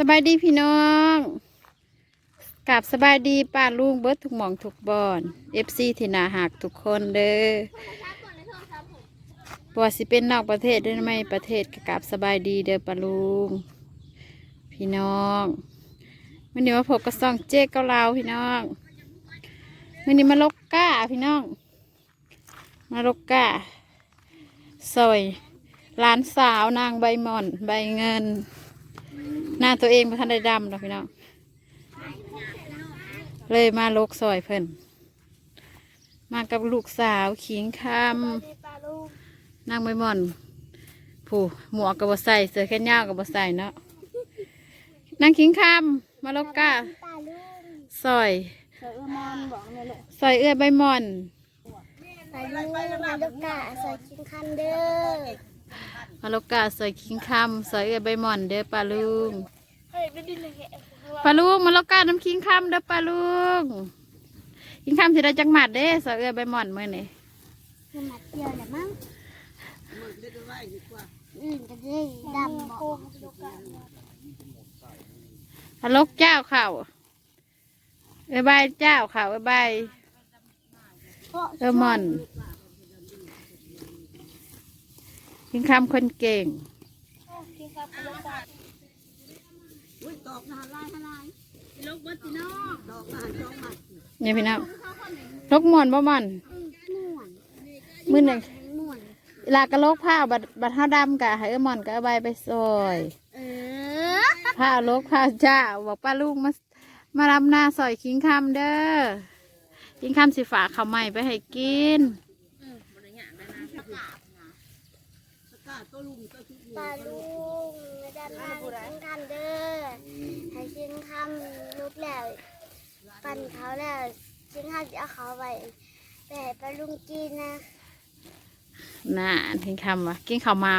สบายดีพี่น้องกับสบายดีป้าลุงเบิดทุกหมองทุกบอนเอฟซีที่นาหักทุกคนเด้อปวสิเป็นนอกประเทศได้ไหมประเทศกับสบายดีเด้อป้าลุงพี่น้องวันนี้มาพบกับซองเจ๊กเกาลาพี่น้องวันนี้มาลกก้าพี่น้อง มาลกก้าซอยหลานสาวนางใบหม่อน ใบเงิน หน้าตัวเองบ่ทันได้ดำหรอกพี่น้องเลยมาลกซอยเพิ่นมากับลูกสาวขิงคำนางใบหม่อนผู้หมวกกับบใส่เสื้อแขนยาวกับบใส่เนาะนางขิงคำมาลกกาซอยซอยเอื้อใบม่อนไปลูกมาลกกะใส่กินคันเด้อ มาลกกาซอยขิงคำซอยเอื้อใบหม่อนเด้อปลาลุงเฮ้ยไม่ได้เลยปลาลุงมาลกกาน้ำขิงคำเด้อปลาลุงขิงคำสิได้จังหมัดเด้ซอยเอื้อใบหม่อนมื้อนี้มันหมัดเดียวแหละมั้งอืมก็ได้ดำบอกฮัลโหลเจ้าเข่าเอ้ยบายเจ้าเข่าเอ้ยบายเออหมอน ขิงคำคนเก่งเนี่ยพี่น้องลกหมอนบ่หมอนม่วนมือหนึ่งม่วนเวลากระโลกผ้าบัดบัดเท้าดำกะให้เอ้ยหมอนกะเอาใบไปซอยเออผ้าโลกผ้าเจ้าบอกป้าลูกมามารับหน้าซอยคิงคำเด้อคิงคำสิฝากข้าวใหม่ไปให้กิน ปลาลุงไม่ได้มากินคันเด้อให้กินคำลุกแล้ว ปั่นเขาแล้วกินข้าวจะเอาเขาไปไปให้ปลาลุงกินนะน่ะคิงคำวะกินข้าวเมา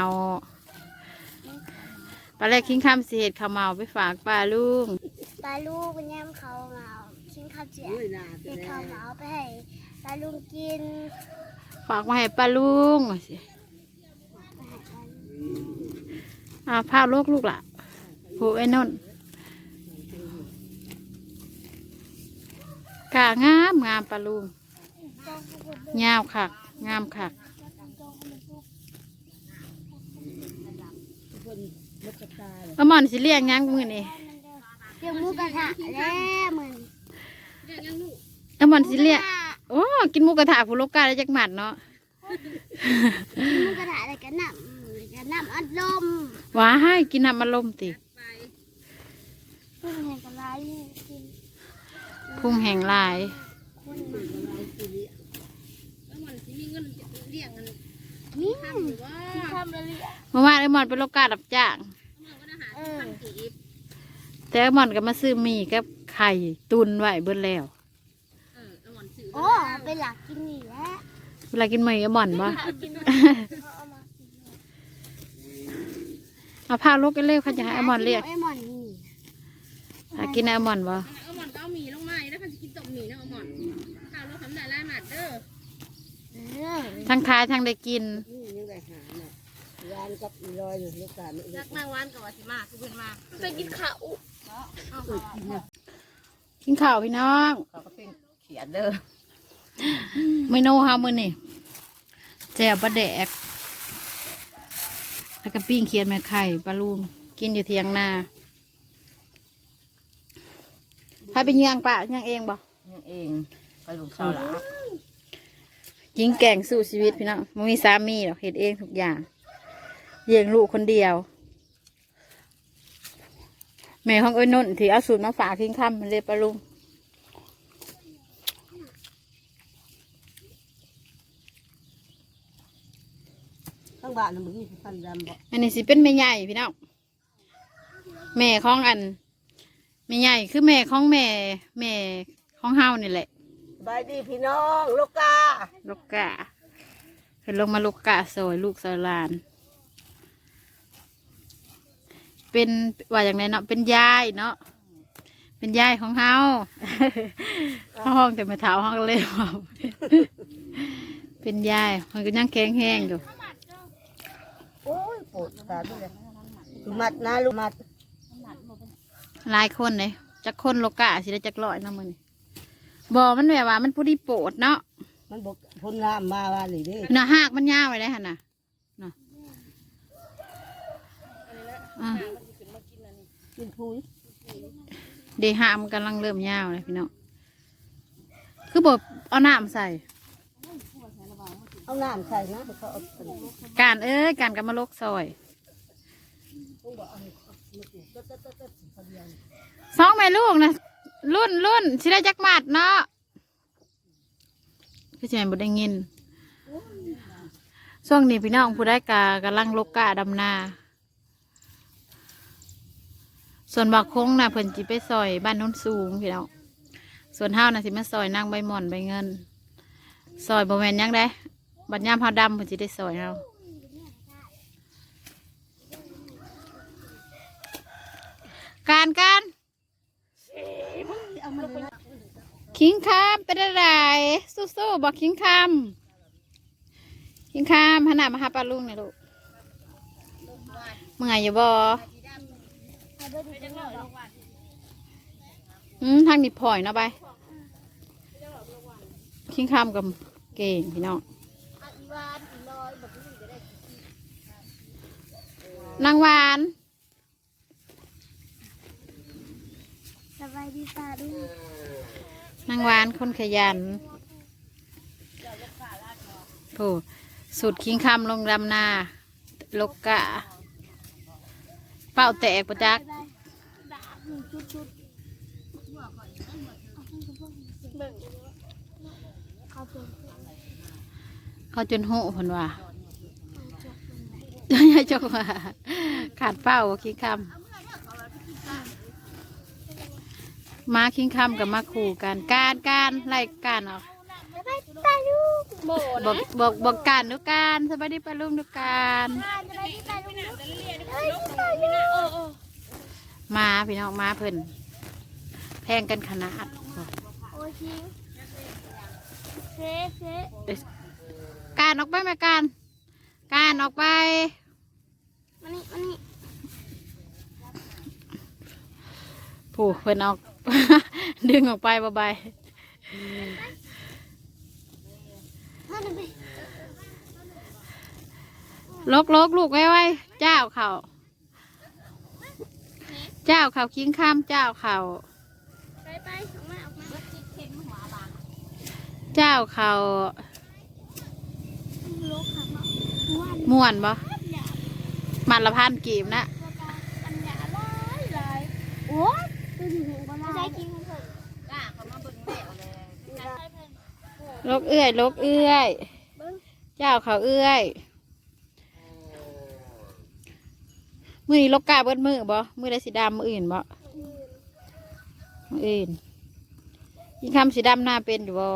ปลาแรกคิงคำสิเห็ดข้าวเมาไปฝากป้าลุงปลาลูกแย่มเขาเหมาชิ้นข้าวเจียวเด็กเขาเหมาไปให้ปลาลุงกิน ฝากมาให้ป้าลุงว่าสิ ไปให้ปลาลุง อ้าวพาลูกลูกล่ะผูไอ้นนท์กะงามงามป้าลุงงามคักงามคักเอาหมอนสิเลี้ยงยังมือนี่เดี๋ยวหมูกระทะแล้วเหมือนเอาหมอนสิเลี้ยงโอ้กินหมูกระทะผู้ลกกาได้จักหมัดเนาะหมูกระทะอะไรกันน้ำ กันน้ำอัดลมว้าให้กินน้ำมันลมติเพิ่งเห็นกันไรกินพุ่งแห่งหลายคนมานี่ทำเลยเมื่อวานไอ้หมอนเป็นโลกกาดับจ้างเออแต่ไอ้หมอนก็มาซื้อหมี่กับไข่ตุนไว้เบิดแล้วโอ้เป็นหลักกินนี่แหละเวลากินหมี่ไอ้หมอนบ่ เอามาเอาพาลูกกันเร็วเขาจะให้ไอ้หมอนเรียกไอ้หมอนนี่หากินไอ้หมอนบ่เอาหมอนก็เอาหมี่ลงมาแล้วเขาจะกินต้มหมี่นะเอาหมอนข้าวเราทำได้หลายหมัดเด้อเออทั้งขายทั้งได้กินรักนางวานกับวัสิมาคือเพิ่นมาไปกินข้าวกินข้าวพี่น้องเขาก็เป็นเขียนเด้อเมนูเฮามื้อนี่แจ่วปลาแดก แล้วก็ปิ้งเขียดแม่ไข่ปลาลุงกินอยู่เทียงนาพาไปเยี่ยงปะเยี่ยงเองบ่ยังเองไปลูกสาวหลายิงแก่งสู้ชีวิตพี่น้องมันมีสามีหรอกเฮ็ดเองทุกอย่างเลี้ยงลูกคนเดียว แม่ของเอ้ยนนท์ที่เอาสูตรมาฝากทิ้งคำมันเลยปลาลุง ข้าง บ้านน่ะมึงมีพันดำบ่อันนี้สิเป็นแม่ใหญ่พี่น้องแม่ของอันแม่ใหญ่คือแม่ของแม่ แม่ของเฮานี่แหละบายดีพี่น้องลูกกาลูกกะเห็นลงมาลูกกะซอยลูกซอยหลาน เป็นว่าอย่างไรเนาะเป็นยายเนาะเป็นยายของเฮาห้องแต่ไม่เท้าห้องเลยว่าเป็นยายมันก็ยังแข็งแห้งอยู่ ดตาด้วยเลยมัดนะลูกมัดหลายคนเลยจักคนโลกะสิได้จักร้อยเนาะมึงบอมันแบบว่า มันผู้ดีโปรดเนาะมันบอกพ้นน้ำมาว่านี่เด้เนื้อหากมันยาวไว้ได้หันน่ะเนาะอะกินพุยเดหามนกำลังเริ่มยาวเลยพี่น้องคือบอกเอาน้ำใส่ เอาน้ำใส่นะเขาเอาไปการเอ้ยการกับมาลกซอยสองแม่ลูกนะรุ่นรุ่นสิได้จักหมัดเนาะพี่แจมบ่ได้ยินช่วงนี้พี่น้องผู้ได้กากำลังลกกาดำนา ส่วนบักคงนะเพิ่นจิไปซอยบ้านโน้นสูงพี่น้องส่วนเฮาวนะสิมาซอยนางใบหม่อนใบเงิน ซอยบ่แมนยังได้ บัดยามเฮาดำเพิ่นสิได้ซอยเฮาการการคิงคามเป็นอะไรสู้ๆบอกคิงคามคิงคามพนามาหาปลาลุงเนี่ยลูกเมื่อยอยู่บ่อืมทางนี้พลอยเนาะไปคิงคามกับเก่งพี่น้อง นางหวานสบายดีป่าลุงนางหวานคนขยันโอ้สุดคิงคำลงดำนาลกกะ เป้าแตกประจักเขาเป็นเขาจนหูผนว่า ยายจกว่าขาดเป้าคิงคำมาคิงคำกับมาขู่กัน การการไล่การออกสบายดีป่าลุงโบบอกบอกบอกการดูการสบายดีปะลุงดูการสบายดีป่าลุงเอ้ยเออเออมาพี่น้องมาเพิ่นแพงกันขนาดโอ้ชิงเซเซการออกไปไหมการ การออกไปมานี่มานี่ผูกเพิ่นออก ดึงออกไปบ่ใบายมานี่ไปลกลกลูกไว้ไว้เจ้าเขาเจ้าเขาคิงข้ามเจ้าเขาไปไปออกมาออกมาเจ้าเขาโลกค่ะ มาวันม่วนบ่หยามันละพันกีบนะปัญญาลายลายโอ้ยตัวถึงก็ลายใช้กินของเพิ่นลกเอื้อยลกเอื้อยเบิ้งเจ้าเขาเอื้อย มือนี้ลกกาเบิดมือบ่มือได้สีดำมืออื่นบ่มืออื่นยิงคำสีดำหน้าเป็นอยู่บ่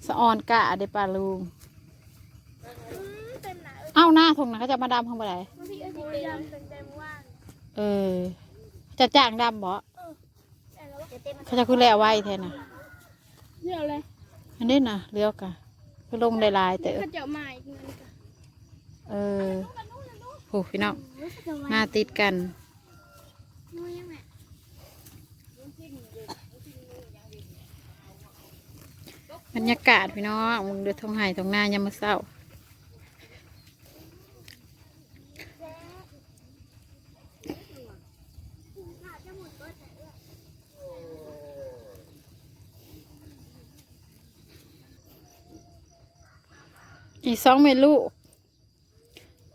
สะ ออนกะเดปลาลุงอืมเป็นหนาเอ้าหน้าทงนะเขาจะมาดำข้างบนไหนบางทีก็สิเป็นดำเป็นเต็มว่างเออ จะจ้างดำบ่แต่เราจะเต็มเขาจะคือแล้วไว้แทนน่ะเดี๋ยวเลยอันนี้น่ะเลี้ยวกะคือลงได้หลายเต๋อข้าเจ้ามาอีกเงินกันเออโหพี่น้องรู้สึกจะหน้าติดกัน นู่นยังไง บรรยากาศพี่น้องมึงเดือดทงไห้ทงหน้ายามมาเศร้าอีสองเมลูก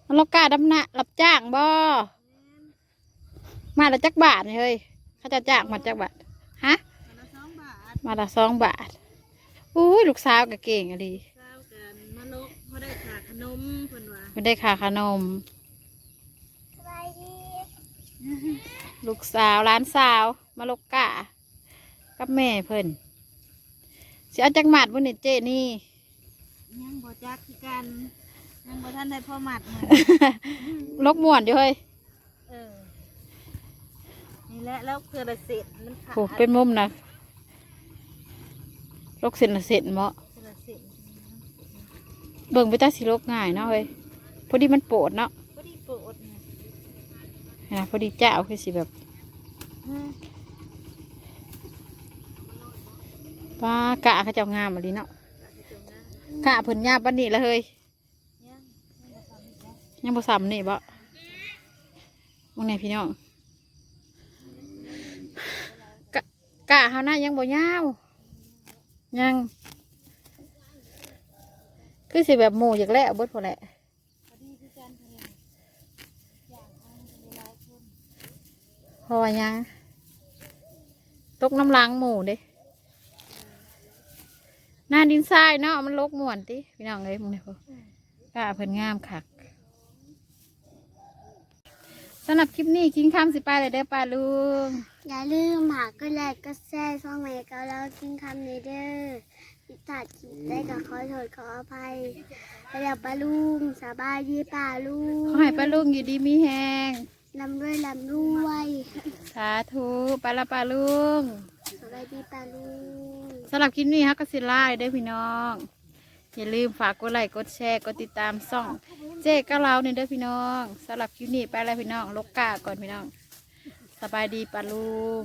มันลกกาดำนะรับจ้างบ่ มาละจักบาทนี่เฮ้ยเขาจะจ้างมาจักบาท ฮะ มาละสองบาท อุ้ยลูกสาวก็เก่งอะดีเช้ากันมาลกเขาได้ขาขนมเพิ่นว่าไม่ได้ค่าขนมสบายดีลูกสาวร้านสาวมาลกกะกับแม่เพิ่นสิเอาจักหมัดบุญนี่เจนี่ ยังบ่จักคือกันยังบ่ทันได้พ่อหมัดเหมือน ลกม่วนอยู่เฮ้ยเออนี่แหละแล้วเพื่อละเสร็จมันขาด โหเป็นมุมนะล กเส้นละเส้นเหมาะเพื่อละเสร็จเบิ่งไปจ้าสิลกง่ายเนาะเฮ้ยพอดีมันโปวดเนาะพอดีโปรดนะพอดีเจ้าคือสิแบบป้ากะเขาเจ้างามมาดีเนาะกะเพิ่นยาบบันนี้แล้วเฮ้ยยังบ่ซ้ำนี่บ่มึงไหนพี่น้องกะกะเขาหน้ายังบ่ยาว ยัง คือสิแบบหมูอยากแล้วเบิดพอแหละเพราะว่ายัง ตกน้ำล้างหมูเด้หน้าดินทรายเนาะมันลกม่วนติพี่น้องเอ้ยมึงเนี่ยพอกล้าเพิ่นงามคัก สำหรับคลิปนี้กินข้ามสิไปเลยเด้อป้าลุง อย่าลืมหากก็แลกก็แซ่ช่องเมกาแล้วกินคำนี้เด้อพิจารคิดได้กับขอโทษขออภัยแล้วปลาลุงสบายดีปลาลุงขอให้ป้าลุงอยู่ดีมีแหงลำรวยลำรวยสาธุไปละป้าลุงสบายดีปลาลุง สำหรับคลิปนี้ฮักกสิไล่ได้อพี่น้อง อย่าลืมฝากกดไลค์กดแชร์กดติดตามซ่อง เจ๊ก็เราเนี่ยเด้อพี่น้องสำหรับคลิปนี้ไปแล้วพี่น้องลกกาก่อนพี่น้อง สบายดีปะลุง